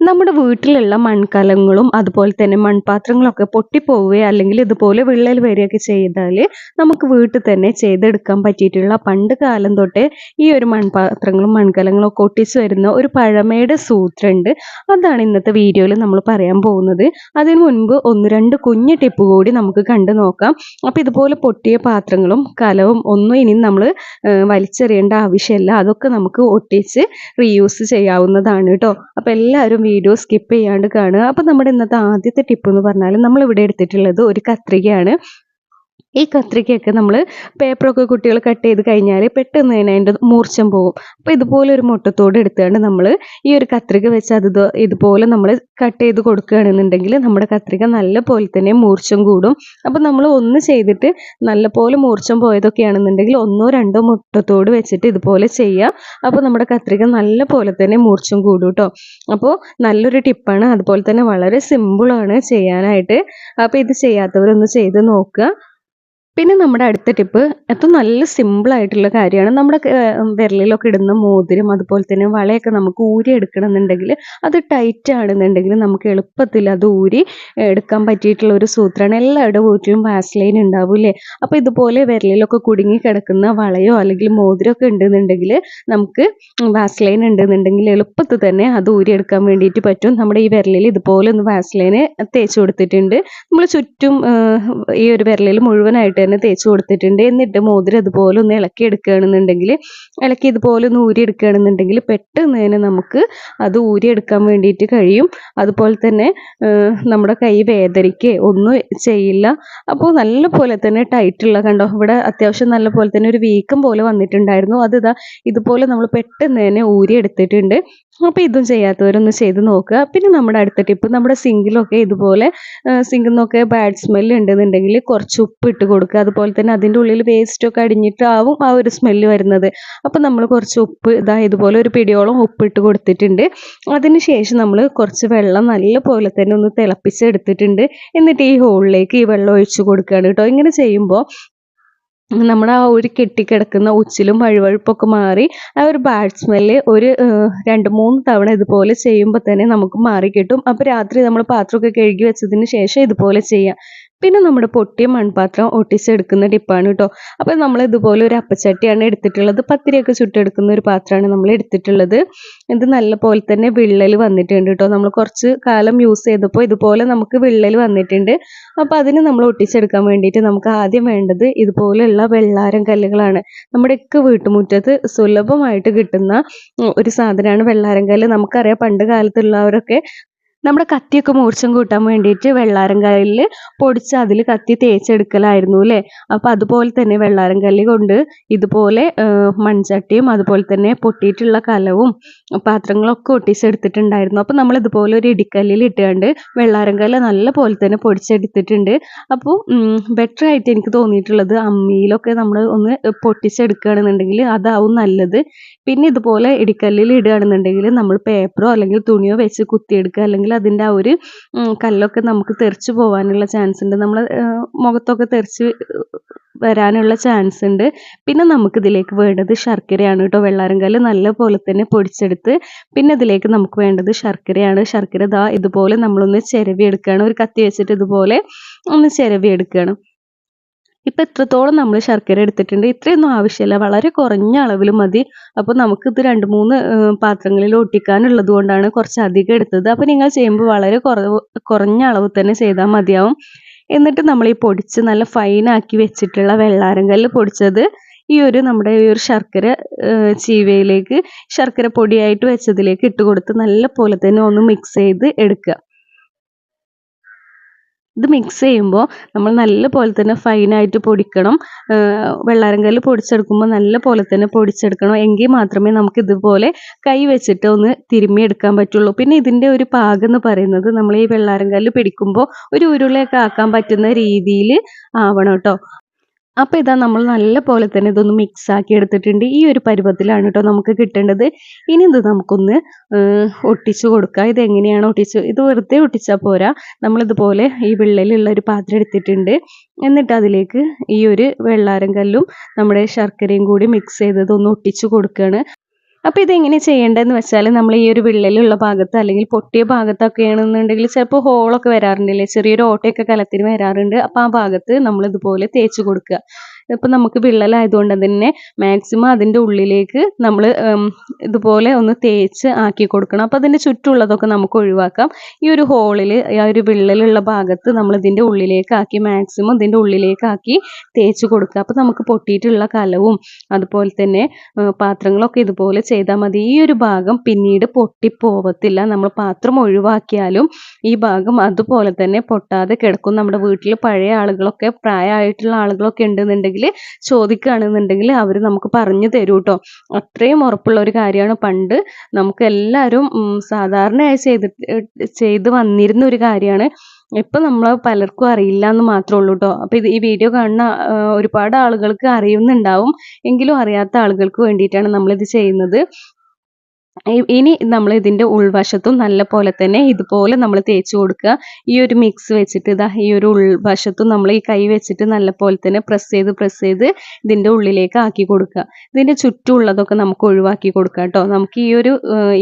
നമ്മുടെ വീട്ടിലുള്ള മൺകലങ്ങളും അതുപോലെ തന്നെ മൺപാത്രങ്ങളൊക്കെ പൊട്ടിപ്പോവുകയോ അല്ലെങ്കിൽ ഇതുപോലെ വിള്ളൽ വരികയൊക്കെ ചെയ്താൽ നമുക്ക് വീട്ടിൽ തന്നെ ചെയ്തെടുക്കാൻ പറ്റിയിട്ടുള്ള പണ്ട് കാലം തൊട്ടേ ഈ ഒരു മൺപാത്രങ്ങളും മൺകലങ്ങളും ഒക്കെ ഒട്ടിച്ച് വരുന്ന ഒരു പഴമയുടെ സൂത്രമുണ്ട് അതാണ് ഇന്നത്തെ വീഡിയോയിൽ നമ്മൾ പറയാൻ പോകുന്നത്. അതിനു മുൻപ് ഒന്ന് രണ്ട് കുഞ്ഞു ടിപ്പ് കൂടി നമുക്ക് കണ്ടു നോക്കാം. അപ്പോൾ ഇതുപോലെ പൊട്ടിയ പാത്രങ്ങളും കലവും ഒന്നും ഇനി നമ്മൾ വലിച്ചെറിയേണ്ട ആവശ്യമില്ല. അതൊക്കെ നമുക്ക് ഒട്ടിച്ച് റീയൂസ് ചെയ്യാവുന്നതാണ് കേട്ടോ. അപ്പോൾ എല്ലാവരും വീഡിയോ സ്കിപ്പ് ചെയ്യാണ്ട് കാണുക. അപ്പോൾ നമ്മുടെ ഇന്നത്തെ ആദ്യത്തെ ടിപ്പ് എന്ന് പറഞ്ഞാൽ നമ്മളിവിടെ എടുത്തിട്ടുള്ളത് ഒരു കത്രികയാണ്. ഈ കത്രികയൊക്കെ നമ്മൾ പേപ്പറൊക്കെ കുട്ടികൾ കട്ട് ചെയ്ത് കഴിഞ്ഞാൽ പെട്ടെന്ന് തന്നെ അതിന്റെ മൂർച്ചം പോകും. അപ്പോൾ ഇതുപോലെ ഒരു മുട്ടത്തോട് എടുത്തുകൊണ്ട് നമ്മൾ ഈ ഒരു കത്രിക വെച്ച് അത് ഇതുപോലെ നമ്മൾ കട്ട് ചെയ്ത് കൊടുക്കുകയാണെന്നുണ്ടെങ്കിൽ നമ്മുടെ കത്രിക നല്ല പോലെ തന്നെ മൂർച്ചം കൂടും. അപ്പോൾ നമ്മൾ ഒന്ന് ചെയ്തിട്ട് നല്ല പോലെ മൂർച്ചം പോയതൊക്കെയാണെന്നുണ്ടെങ്കിൽ ഒന്നോ രണ്ടോ മുട്ടത്തോട് വെച്ചിട്ട് ഇതുപോലെ ചെയ്യാം. അപ്പോൾ നമ്മുടെ കത്രിക നല്ല പോലെ തന്നെ മൂർച്ചം കൂടും കേട്ടോ. അപ്പോൾ നല്ലൊരു ടിപ്പാണ്. അതുപോലെ തന്നെ വളരെ സിമ്പിളാണ് ചെയ്യാനായിട്ട്. അപ്പോൾ ഇത് ചെയ്യാത്തവരൊന്ന് ചെയ്ത് നോക്കുക. പിന്നെ നമ്മുടെ അടുത്ത ടിപ്പ് ഏറ്റവും നല്ല സിമ്പിൾ ആയിട്ടുള്ള കാര്യമാണ് നമ്മുടെ വിരലിലൊക്കെ ഇടുന്ന മോതിരം അതുപോലെ തന്നെ വളയൊക്കെ നമുക്ക് ഊരി എടുക്കണമെന്നുണ്ടെങ്കിൽ അത് ടൈറ്റ് ആണെന്നുണ്ടെങ്കിൽ നമുക്ക് എളുപ്പത്തിൽ അത് ഊരി എടുക്കാൻ പറ്റിയിട്ടുള്ള ഒരു സൂത്രമാണ്. എല്ലാവരുടെ വീട്ടിലും വാസ്ലൈൻ ഉണ്ടാവില്ലേ അപ്പോൾ ഇതുപോലെ വിരലിലൊക്കെ കുടുങ്ങി കിടക്കുന്ന വളയോ അല്ലെങ്കിൽ മോതിരമൊക്കെ ഉണ്ടെന്നുണ്ടെങ്കിൽ നമുക്ക് വാസ്ലൈൻ ഉണ്ടെന്നുണ്ടെങ്കിൽ എളുപ്പത്തിൽ തന്നെ അത് ഊരി എടുക്കാൻ വേണ്ടിയിട്ട് പറ്റും. നമ്മുടെ ഈ വിരലിൽ ഇതുപോലെ ഒന്ന് വാസ്ലൈന് തേച്ച് കൊടുത്തിട്ടുണ്ട്. നമ്മൾ ചുറ്റും ഈ ഒരു വിരലിൽ മുഴുവനായിട്ട് തന്നെ തേച്ച് കൊടുത്തിട്ടുണ്ട്. എന്നിട്ട് മോതിരം അതുപോലെ ഒന്ന് ഇളക്കി എടുക്കുകയാണെന്നുണ്ടെങ്കിൽ ഇളക്കി ഇതുപോലെ ഒന്ന് ഊരി എടുക്കുകയാണെന്നുണ്ടെങ്കിൽ പെട്ടെന്ന് തന്നെ നമുക്ക് അത് ഊരി എടുക്കാൻ വേണ്ടിയിട്ട് കഴിയും. അതുപോലെ തന്നെ നമ്മുടെ കൈ വേദനിക്കുക ഒന്നും ചെയ്യില്ല. അപ്പോൾ നല്ല പോലെ തന്നെ ടൈറ്റുള്ള കണ്ടോ ഇവിടെ അത്യാവശ്യം നല്ല പോലെ തന്നെ ഒരു വീക്കം പോലെ വന്നിട്ടുണ്ടായിരുന്നു. അത് ഇതാ ഇതുപോലെ നമ്മൾ പെട്ടെന്ന് തന്നെ ഊരി എടുത്തിട്ടുണ്ട്. അപ്പോൾ ഇതും ചെയ്യാത്തവരൊന്ന് ചെയ്ത് നോക്കുക. പിന്നെ നമ്മുടെ അടുത്ത ടിപ്പ് നമ്മുടെ സിങ്കിലൊക്കെ ഇതുപോലെ സിങ്കിൽ നിന്നൊക്കെ ബാഡ് സ്മെല്ല് ഉണ്ടെന്നുണ്ടെങ്കിൽ കുറച്ച് ഉപ്പ് ഇട്ട് കൊടുക്കുക. അതുപോലെ തന്നെ അതിന്റെ ഉള്ളിൽ വേസ്റ്റൊക്കെ അടിഞ്ഞിട്ടാവും ആ ഒരു സ്മെല്ല് വരുന്നത്. അപ്പോൾ നമ്മൾ കുറച്ച് ഉപ്പ് ഇതാ ഇതുപോലെ ഒരു പിടിയോളം ഉപ്പ് ഇട്ട് കൊടുത്തിട്ടുണ്ട്. അതിന് ശേഷം നമ്മൾ കുറച്ച് വെള്ളം നല്ല പോലെ തന്നെ ഒന്ന് തിളപ്പിച്ചെടുത്തിട്ടുണ്ട്. എന്നിട്ട് ഈ ഹോളിലേക്ക് ഈ വെള്ളം ഒഴിച്ചു കൊടുക്കുകയാണ് കേട്ടോ. ഇങ്ങനെ ചെയ്യുമ്പോൾ നമ്മുടെ ആ ഒരു കെട്ടിക്കിടക്കുന്ന ഉച്ചിലും വഴുവഴുപ്പൊക്കെ മാറി ആ ഒരു ബാഡ് സ്മെല്ല് ഒരു രണ്ട് മൂന്ന് തവണ ഇതുപോലെ ചെയ്യുമ്പോൾ തന്നെ നമുക്ക് മാറി കിട്ടും. അപ്പോൾ രാത്രി നമ്മൾ പാത്രമൊക്കെ കഴുകി വെച്ചതിന് ശേഷം ഇതുപോലെ ചെയ്യാം. പിന്നെ നമ്മുടെ പൊട്ടിയ മൺപാത്രം ഒട്ടിച്ചെടുക്കുന്ന ടിപ്പാണ് കേട്ടോ. അപ്പോൾ നമ്മൾ ഇതുപോലെ ഒരു അപ്പച്ചട്ടിയാണ് എടുത്തിട്ടുള്ളത്. പത്തിരിയൊക്കെ ചുട്ടെടുക്കുന്ന ഒരു പാത്രമാണ് നമ്മൾ എടുത്തിട്ടുള്ളത്. ഇത് നല്ല പോലെ തന്നെ വിള്ളൽ വന്നിട്ടുണ്ട് കേട്ടോ. നമ്മൾ കുറച്ച് കാലം യൂസ് ചെയ്തപ്പോൾ ഇതുപോലെ നമുക്ക് വിള്ളൽ വന്നിട്ടുണ്ട്. അപ്പോൾ അതിന് നമ്മൾ ഒട്ടിച്ചെടുക്കാൻ വേണ്ടിയിട്ട് നമുക്ക് ആദ്യം വേണ്ടത് ഇതുപോലെയുള്ള വെള്ളാരം കല്ലുകളാണ്. നമ്മുടെയൊക്കെ വീട്ടുമുറ്റത്ത് സുലഭമായിട്ട് കിട്ടുന്ന ഒരു സാധനമാണ് വെള്ളാരം കല്ല്. നമുക്കറിയാം പണ്ട് കാലത്തുള്ളവരൊക്കെ നമ്മുടെ കത്തിയൊക്കെ മൂർച്ചം കൂട്ടാൻ വേണ്ടിയിട്ട് വെള്ളാരം കല്ലിൽ പൊടിച്ച് അതിൽ കത്തി തേച്ചെടുക്കലായിരുന്നു അല്ലേ? അപ്പോൾ അതുപോലെ തന്നെ വെള്ളാരം കല്ല് കൊണ്ട് ഇതുപോലെ മൺചട്ടിയും അതുപോലെ തന്നെ പൊട്ടിയിട്ടുള്ള കലവും പാത്രങ്ങളൊക്കെ ഒട്ടിച്ചെടുത്തിട്ടുണ്ടായിരുന്നു. അപ്പോൾ നമ്മൾ ഇതുപോലെ ഒരു ഇടിക്കല്ലിൽ ഇട്ടുകൊണ്ട് വെള്ളാരം കല്ല് നല്ല പോലെ തന്നെ പൊടിച്ചെടുത്തിട്ടുണ്ട്. അപ്പോൾ ബെറ്റർ ആയിട്ട് എനിക്ക് തോന്നിയിട്ടുള്ളത് അമ്മിയിലൊക്കെ നമ്മൾ ഒന്ന് പൊട്ടിച്ചെടുക്കുകയാണെന്നുണ്ടെങ്കിൽ അതാവും നല്ലത്. പിന്നെ ഇതുപോലെ ഇടിക്കല്ലിൽ ഇടുകയാണെന്നുണ്ടെങ്കിൽ നമ്മൾ പേപ്പറോ അല്ലെങ്കിൽ തുണിയോ വെച്ച് കുത്തിയെടുക്കുക അല്ലെങ്കിൽ അതിന്റെ ആ ഒരു കല്ലൊക്കെ നമുക്ക് തെറിച്ച് പോകാനുള്ള ചാൻസ് ഉണ്ട്. നമ്മൾ മുഖത്തൊക്കെ തെറിച്ച് വരാനുള്ള ചാൻസ് ഉണ്ട്. പിന്നെ നമുക്കിതിലേക്ക് വേണ്ടത് ശർക്കരയാണ് കേട്ടോ. വെള്ളാരം കല്ല് നല്ല പോലെ തന്നെ പൊടിച്ചെടുത്ത് പിന്നെ ഇതിലേക്ക് നമുക്ക് വേണ്ടത് ശർക്കരയാണ്. ശർക്കര ദാ ഇതുപോലെ നമ്മളൊന്ന് ചിരവി എടുക്കുകയാണ് ഒരു കത്തി വെച്ചിട്ട് ഇതുപോലെ ഒന്ന് ചിരവി എടുക്കുകയാണ് ഇപ്പം എത്രത്തോളം നമ്മൾ ശർക്കര എടുത്തിട്ടുണ്ട്. ഇത്രയൊന്നും ആവശ്യമില്ല വളരെ കുറഞ്ഞ അളവിൽ മതി. അപ്പോൾ നമുക്കിത് രണ്ട് മൂന്ന് പാത്രങ്ങളിൽ ഒട്ടിക്കാനുള്ളത് കൊണ്ടാണ് കുറച്ച് അധികം എടുത്തത്. അപ്പോൾ നിങ്ങൾ ചെയ്യുമ്പോൾ വളരെ കുറവ് കുറഞ്ഞ അളവ് തന്നെ ചെയ്താൽ മതിയാവും. എന്നിട്ട് നമ്മൾ ഈ പൊടിച്ച് നല്ല ഫൈനാക്കി വെച്ചിട്ടുള്ള വെള്ളാരം കല്ല് പൊടിച്ചത് ഈ ഒരു നമ്മുടെ ഈ ഒരു ശർക്കര ചീവയിലേക്ക് ശർക്കര പൊടിയായിട്ട് വെച്ചതിലേക്ക് ഇട്ട് കൊടുത്ത് നല്ല പോലെ തന്നെ ഒന്ന് മിക്സ് ചെയ്ത് എടുക്കുക. ഇത് മിക്സ് ചെയ്യുമ്പോൾ നമ്മൾ നല്ല പോലെ തന്നെ ഫൈനായിട്ട് പൊടിക്കണം. വെള്ളാരം കല്ല് പൊടിച്ചെടുക്കുമ്പോൾ നല്ല പോലെ തന്നെ പൊടിച്ചെടുക്കണം. എങ്കിൽ മാത്രമേ നമുക്ക് ഇതുപോലെ കൈ വെച്ചിട്ട് ഒന്ന് തിരുമ്മി എടുക്കാൻ പറ്റുള്ളൂ. പിന്നെ ഇതിന്റെ ഒരു പാകം എന്ന് പറയുന്നത് നമ്മൾ ഈ വെള്ളാരം കല്ല് പിടിക്കുമ്പോൾ ഒരു ഉരുളയൊക്കെ ആക്കാൻ പറ്റുന്ന രീതിയിൽ ആവണം കേട്ടോ. അപ്പോൾ ഇതാ നമ്മൾ നല്ല പോലെ തന്നെ ഇതൊന്ന് മിക്സ് ആക്കി എടുത്തിട്ടുണ്ട്. ഈ ഒരു പരുവത്തിലാണ് കേട്ടോ നമുക്ക് കിട്ടേണ്ടത്. ഇനി ഇത് നമുക്കൊന്ന് ഒട്ടിച്ചു കൊടുക്കുക ഇത് എങ്ങനെയാണ് ഒട്ടിച്ച്? ഇത് വെറുതെ ഒട്ടിച്ചാൽ പോരാ. നമ്മളിതുപോലെ ഈ വിള്ളലുള്ള ഒരു പാത്രം എടുത്തിട്ടുണ്ട്. എന്നിട്ട് അതിലേക്ക് ഈ ഒരു വെള്ളാരം കല്ലും നമ്മുടെ ശർക്കരയും കൂടി മിക്സ് ചെയ്തത് ഒന്ന് ഒട്ടിച്ചു കൊടുക്കുകയാണ് അപ്പോൾ ഇതെങ്ങനെ ചെയ്യേണ്ടതെന്ന് വെച്ചാൽ നമ്മൾ ഈ ഒരു വിള്ളലുള്ള ഭാഗത്ത് അല്ലെങ്കിൽ പൊട്ടിയ ഭാഗത്തൊക്കെ ആണെന്നുണ്ടെങ്കിൽ ചിലപ്പോൾ ഹോളൊക്കെ വരാറുണ്ടല്ലേ? ചെറിയൊരു ഓട്ടയൊക്കെ കലത്തിന് വരാറുണ്ട്. അപ്പോൾ ആ ഭാഗത്ത് നമ്മൾ ഇതുപോലെ തേച്ച് കൊടുക്കുക. ഇപ്പം നമുക്ക് വിള്ളലായതുകൊണ്ട് തന്നെ മാക്സിമം അതിന്റെ ഉള്ളിലേക്ക് നമ്മൾ ഇതുപോലെ ഒന്ന് തേച്ച് ആക്കി കൊടുക്കണം. അപ്പോൾ അതിന്റെ ചുറ്റുമുള്ളതൊക്കെ നമുക്ക് ഒഴിവാക്കാം. ഈ ഒരു ഹോളിൽ ആ ഒരു വിള്ളലുള്ള ഭാഗത്ത് നമ്മൾ ഇതിന്റെ ഉള്ളിലേക്കാക്കി മാക്സിമം ഇതിന്റെ ഉള്ളിലേക്കാക്കി തേച്ച് കൊടുക്കുക. അപ്പോൾ നമുക്ക് പൊട്ടിയിട്ടുള്ള കലവും അതുപോലെ തന്നെ പാത്രങ്ങളൊക്കെ ഇതുപോലെ ചെയ്താൽ മതി. ഈ ഒരു ഭാഗം പിന്നീട് പൊട്ടിപ്പോവത്തില്ല. നമ്മൾ പാത്രം ഒഴിവാക്കിയാലും ഈ ഭാഗം അതുപോലെ തന്നെ പൊട്ടാതെ കിടക്കും. നമ്മുടെ വീട്ടിൽ പഴയ ആളുകളൊക്കെ പ്രായമായിട്ടുള്ള ആളുകളൊക്കെ ഉണ്ടെന്നുണ്ടെങ്കിൽ ചോദിക്കുകയാണെന്നുണ്ടെങ്കിൽ അവർ നമുക്ക് പറഞ്ഞു തരും കേട്ടോ. അത്രയും ഉറപ്പുള്ള ഒരു കാര്യമാണ്. പണ്ട് നമുക്ക് എല്ലാവരും സാധാരണയായി ചെയ്തിട്ട് ചെയ്ത് വന്നിരുന്ന ഒരു കാര്യമാണ്. ഇപ്പം നമ്മൾ പലർക്കും അറിയില്ല എന്ന് മാത്രമേ ഉള്ളൂ കേട്ടോ. അപ്പോൾ ഇത് ഈ വീഡിയോ കാണുന്ന ഒരുപാട് ആളുകൾക്ക് അറിയുന്നുണ്ടാവും. എങ്കിലും അറിയാത്ത ആളുകൾക്ക് വേണ്ടിയിട്ടാണ് നമ്മളിത് ചെയ്യുന്നത്. ഇനി നമ്മൾ ഇതിന്റെ ഉൾവശത്തും നല്ല പോലെ തന്നെ ഇതുപോലെ നമ്മൾ തേച്ച് കൊടുക്കുക. ഈ ഒരു മിക്സ് വെച്ചിട്ട് ഇതാ ഈ ഒരു ഉൾവശത്തും നമ്മൾ ഈ കൈ വെച്ചിട്ട് നല്ല പോലെ തന്നെ പ്രസ് ചെയ്ത് പ്രസ് ചെയ്ത് ഇതിന്റെ ഉള്ളിലേക്ക് ആക്കി കൊടുക്കുക. ഇതിന്റെ ചുറ്റുമുള്ളതൊക്കെ നമുക്ക് ഒഴിവാക്കി കൊടുക്കുക കേട്ടോ. നമുക്ക് ഈ ഒരു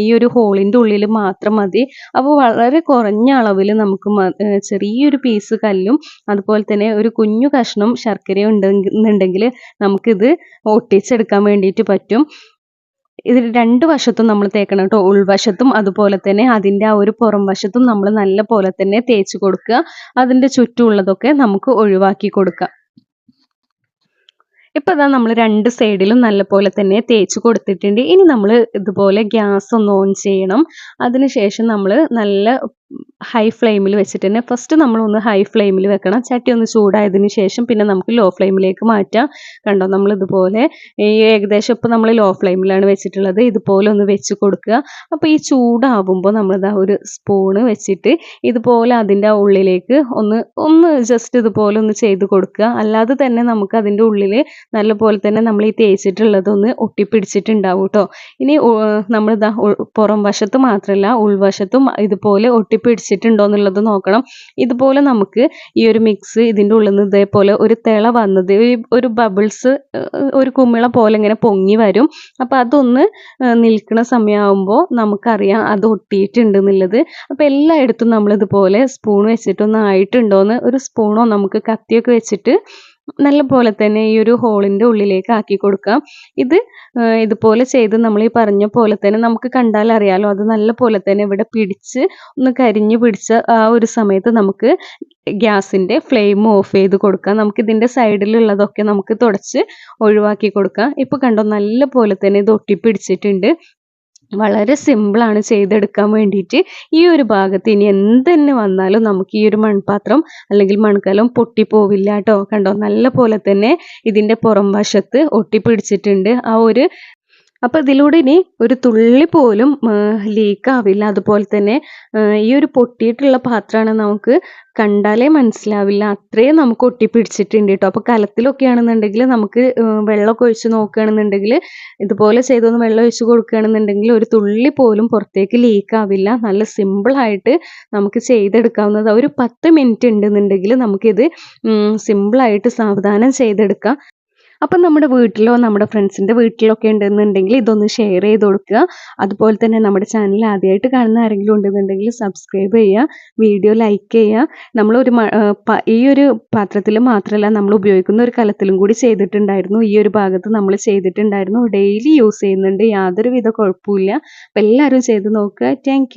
ഈ ഒരു ഹോളിന്റെ ഉള്ളിൽ മാത്രം മതി. അപ്പോൾ വളരെ കുറഞ്ഞ അളവിൽ നമുക്ക് ചെറിയൊരു പീസ് കല്ലും അതുപോലെ തന്നെ ഒരു കുഞ്ഞു കഷ്ണം ശർക്കരയും ഉണ്ടെന്നുണ്ടെങ്കിൽ നമുക്കിത് ഒട്ടിച്ചെടുക്കാൻ വേണ്ടിയിട്ട് പറ്റും. ഇതിൽ രണ്ട് വശത്തും നമ്മൾ തേക്കണം കേട്ടോ. ഉൾവശത്തും അതുപോലെ തന്നെ അതിന്റെ ആ ഒരു പുറം വശത്തും നമ്മൾ നല്ല പോലെ തന്നെ തേച്ച് കൊടുക്കുക. അതിന്റെ ചുറ്റുമുള്ളതൊക്കെ നമുക്ക് ഒഴിവാക്കി കൊടുക്കുക. ഇപ്പം ഇതാ നമ്മൾ രണ്ട് സൈഡിലും നല്ല പോലെ തന്നെ തേച്ച് കൊടുത്തിട്ടുണ്ട്. ഇനി നമ്മൾ ഇതുപോലെ ഗ്യാസ് ഒന്ന് ഓൺ ചെയ്യണം. അതിനുശേഷം നമ്മൾ നല്ല ഹൈ ഫ്ലെയിമിൽ വെച്ചിട്ട് തന്നെ ഫസ്റ്റ് നമ്മളൊന്ന് ഹൈ ഫ്ലെയിമിൽ വെക്കണം. ചട്ടി ഒന്ന് ചൂടായതിന് ശേഷം പിന്നെ നമുക്ക് ലോ ഫ്ലെയിമിലേക്ക് മാറ്റാം. കണ്ടോ? നമ്മൾ ഇതുപോലെ ഈ ഏകദേശം ഇപ്പോൾ നമ്മൾ ലോ ഫ്ലെയിമിലാണ് വെച്ചിട്ടുള്ളത്. ഇതുപോലെ ഒന്ന് വെച്ച് കൊടുക്കുക. അപ്പോൾ ഈ ചൂടാവുമ്പോൾ നമ്മളിതാ ഒരു സ്പൂണ് വെച്ചിട്ട് ഇതുപോലെ അതിന്റെ ഉള്ളിലേക്ക് ഒന്ന് ഒന്ന് ജസ്റ്റ് ഇതുപോലെ ഒന്ന് ചെയ്ത് കൊടുക്കുക. അല്ലാതെ തന്നെ നമുക്ക് അതിന്റെ ഉള്ളിൽ നല്ലപോലെ തന്നെ നമ്മൾ ഈ തേച്ചിട്ടുള്ളതൊന്ന് ഒട്ടിപ്പിടിച്ചിട്ടുണ്ടാവും കേട്ടോ. ഇനി നമ്മളിതാ പുറം വശത്ത് മാത്രമല്ല ഉൾവശത്തും ഇതുപോലെ ഒട്ടി ഒട്ടിപ്പിടിച്ചിട്ടുണ്ടോ എന്നുള്ളത് നോക്കണം. ഇതുപോലെ നമുക്ക് ഈ ഒരു മിക്സ് ഇതിന്റെ ഉള്ളിൽ നിന്ന് ഇതേപോലെ ഒരു തിള വന്നത് ഒരു ബബിൾസ് ഒരു കുമിള പോലെ ഇങ്ങനെ പൊങ്ങി വരും. അപ്പോൾ അതൊന്ന് നിൽക്കുന്ന സമയമാകുമ്പോൾ നമുക്കറിയാം അത് ഒട്ടിയിട്ടുണ്ട് എന്നുള്ളത് അപ്പോൾ എല്ലായിടത്തും നമ്മളിതുപോലെ സ്പൂൺ വെച്ചിട്ടൊന്ന് ആയിട്ടുണ്ടോയെന്ന് ഒരു സ്പൂണോ നമുക്ക് കത്തിയൊക്കെ വെച്ചിട്ട് നല്ല പോലെ തന്നെ ഈ ഒരു ഹോളിന്റെ ഉള്ളിലേക്ക് ആക്കി കൊടുക്കാം ഇത് ഇതുപോലെ ചെയ്ത് നമ്മൾ ഈ പറഞ്ഞ പോലെ തന്നെ നമുക്ക് കണ്ടാൽ അറിയാലോ അത് നല്ല പോലെ തന്നെ ഇവിടെ പിടിച്ച് ഒന്ന് കരിഞ്ഞു പിടിച്ച ആ ഒരു സമയത്ത് നമുക്ക് ഗ്യാസിന്റെ ഫ്ലെയിം ഓഫ് ചെയ്ത് കൊടുക്കാം നമുക്ക് ഇതിന്റെ സൈഡിലുള്ളതൊക്കെ നമുക്ക് തുടച്ച് ഒഴിവാക്കി കൊടുക്കാം ഇപ്പോൾ കണ്ടോ നല്ല പോലെ തന്നെ ഇത് ഒട്ടിപ്പിടിച്ചിട്ടുണ്ട്. വളരെ സിമ്പിളാണ് ചെയ്തെടുക്കാൻ വേണ്ടിയിട്ട് ഈ ഒരു ഭാഗത്ത് ഇനി എന്ത് തന്നെ വന്നാലും നമുക്ക് ഈ ഒരു മൺപാത്രം അല്ലെങ്കിൽ മൺകലം പൊട്ടിപ്പോവില്ല കേട്ടോ. കണ്ടോ? നല്ല പോലെ തന്നെ ഇതിന്റെ പുറം വശത്ത് ഒട്ടിപ്പിടിച്ചിട്ടുണ്ട് ആ ഒരു അപ്പോൾ ഇതിലൂടെ ഇനി ഒരു തുള്ളി പോലും ലീക്ക് ആവില്ല അതുപോലെ തന്നെ ഈ ഒരു പൊട്ടിയിട്ടുള്ള പാത്രമാണ് നമുക്ക് കണ്ടാലേ മനസ്സിലാവില്ല. അത്രയും നമുക്ക് ഒട്ടിപ്പിടിച്ചിട്ടുണ്ട് കേട്ടോ അപ്പോൾ കലത്തിലൊക്കെയാണെന്നുണ്ടെങ്കിൽ നമുക്ക് വെള്ളമൊക്കെ ഒഴിച്ച് നോക്കുകയാണെന്നുണ്ടെങ്കിൽ ഇതുപോലെ ചെയ്തൊന്ന് വെള്ളം ഒഴിച്ച് കൊടുക്കുകയാണെന്നുണ്ടെങ്കിൽ ഒരു തുള്ളി പോലും പുറത്തേക്ക് ലീക്ക് ആവില്ല നല്ല സിമ്പിൾ ആയിട്ട് നമുക്ക് ചെയ്തെടുക്കാവുന്നത്. ഒരു പത്ത് മിനിറ്റ് ഉണ്ടെന്നുണ്ടെങ്കിൽ നമുക്കിത് സിമ്പിളായിട്ട് സാവധാനം ചെയ്തെടുക്കാം. അപ്പം നമ്മുടെ വീട്ടിലോ നമ്മുടെ ഫ്രണ്ട്സിന്റെ വീട്ടിലൊക്കെ ഉണ്ടെന്നുണ്ടെങ്കിൽ ഇതൊന്ന് ഷെയർ ചെയ്ത് കൊടുക്കുക. അതുപോലെ തന്നെ നമ്മുടെ ചാനൽ ആദ്യമായിട്ട് കാണുന്ന ആരെങ്കിലും ഉണ്ടെന്നുണ്ടെങ്കിൽ സബ്സ്ക്രൈബ് ചെയ്യുക വീഡിയോ ലൈക്ക് ചെയ്യുക. നമ്മളൊരു ഈ ഒരു പാത്രത്തിൽ മാത്രമല്ല നമ്മൾ ഉപയോഗിക്കുന്ന ഒരു കലത്തിലും കൂടി ചെയ്തിട്ടുണ്ടായിരുന്നു. ഈ ഒരു ഭാഗത്ത് നമ്മൾ ചെയ്തിട്ടുണ്ടായിരുന്നു. ഡെയിലി യൂസ് ചെയ്യുന്നുണ്ട്. യാതൊരു വിധ കുഴപ്പമില്ല അപ്പം എല്ലാവരും ചെയ്ത് നോക്കുക. താങ്ക്